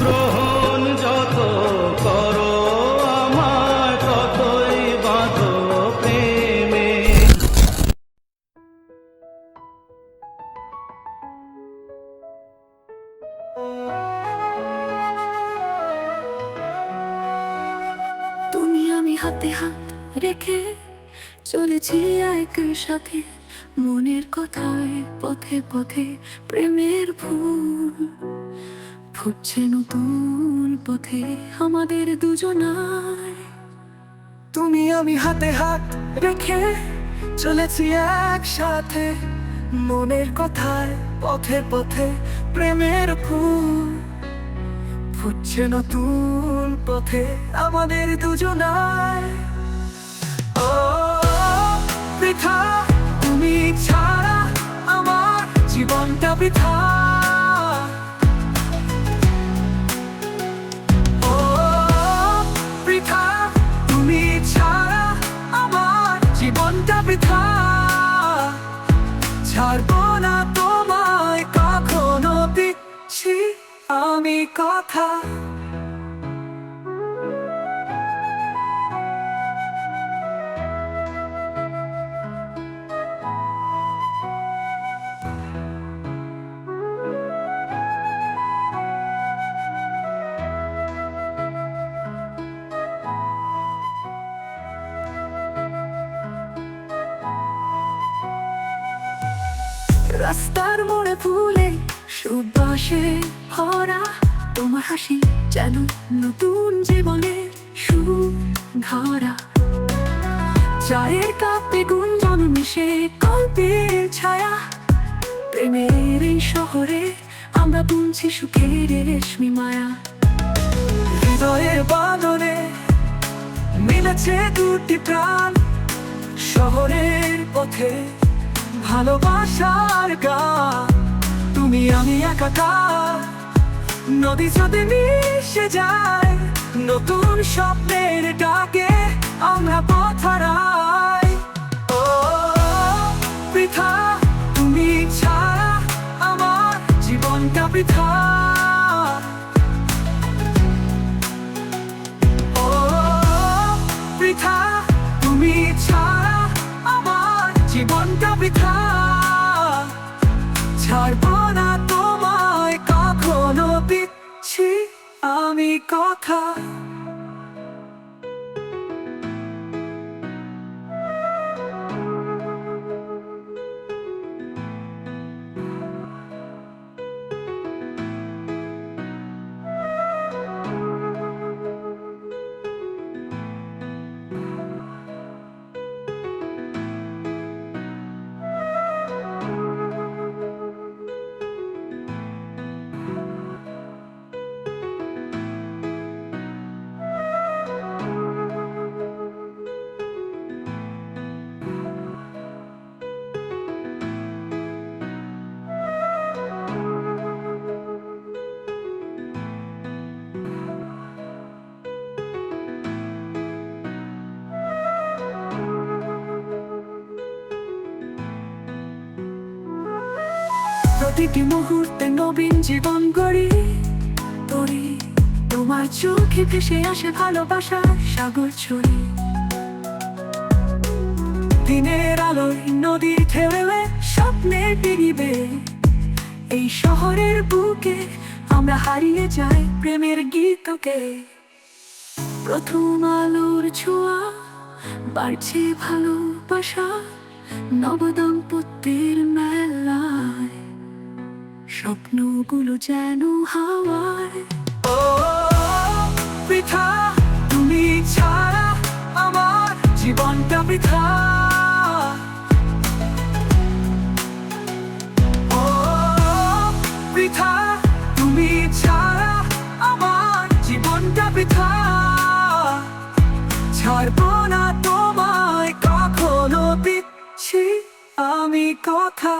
গ্রহণ যত করো আমার ততই বাঁধো তুমি আমি হাতে হাত রেখে চলেছি একের সাথে। মনের কথায় পথে পথে প্রেমের ফুল। ফুটছে নতুন পথে আমাদের দুজনায়। তুমি আমি হাতে হাত রেখে চলেছি একসাথে। মনের কথায় পথে পথে প্রেমের ফুল। ফুটছে নতুন পথে আমাদের দুজনায়। ও বৃথা তুমি ছাড়া আমার জীবনটা বৃথা রাস্তার মোড়ে ফুলে সুবাসে ভরা তোমার হাসি যেন নতুন জীবনের সুধারা চায়ের কাপে গুঞ্জন মিশে কল্পের ছায়া। প্রেমের এই শহরে আমরা বুনছি সুখের রেশমি মায়া। হৃদয়ের বাদনে মিলেছে দুটি প্রাণ। শহরের পথে ভালোবাসার গান তুমি আমি একাকার। নদী যদি মিশে যায়, নতুন স্বপ্নের ডাকে আমরা পথ হারাই। ও বৃথা তুমি ছাড়া আমার জীবনটা বৃথা ও বৃথা তুমি ছাড়া আমার জীবনটা বৃথা ছাড়বো আমি কথা প্রতিটি মুহূর্তে নবীন জীবন গড়ি তরি। তোমার চোখে ভেসে আসে ভালোবাসার সাগর ছড়ি দিনের আলোয় নদীর ঢেউয়ে স্বপ্নের ডিঙিবে এই শহরের বুকে আমরা হারিয়ে যাই প্রেমের গীতকে। প্রথম আলোর ছোঁয়া বাড়ছে ভালোবাসা, নবদম্পতির মেলায় স্বপ্নগুলো যেন হাওয়ায় ও বৃথা তুমি ছাড়া আমার জীবনটা ও বৃথা তুমি আমার তোমায়, কখনো দিচ্ছি আমি কথা।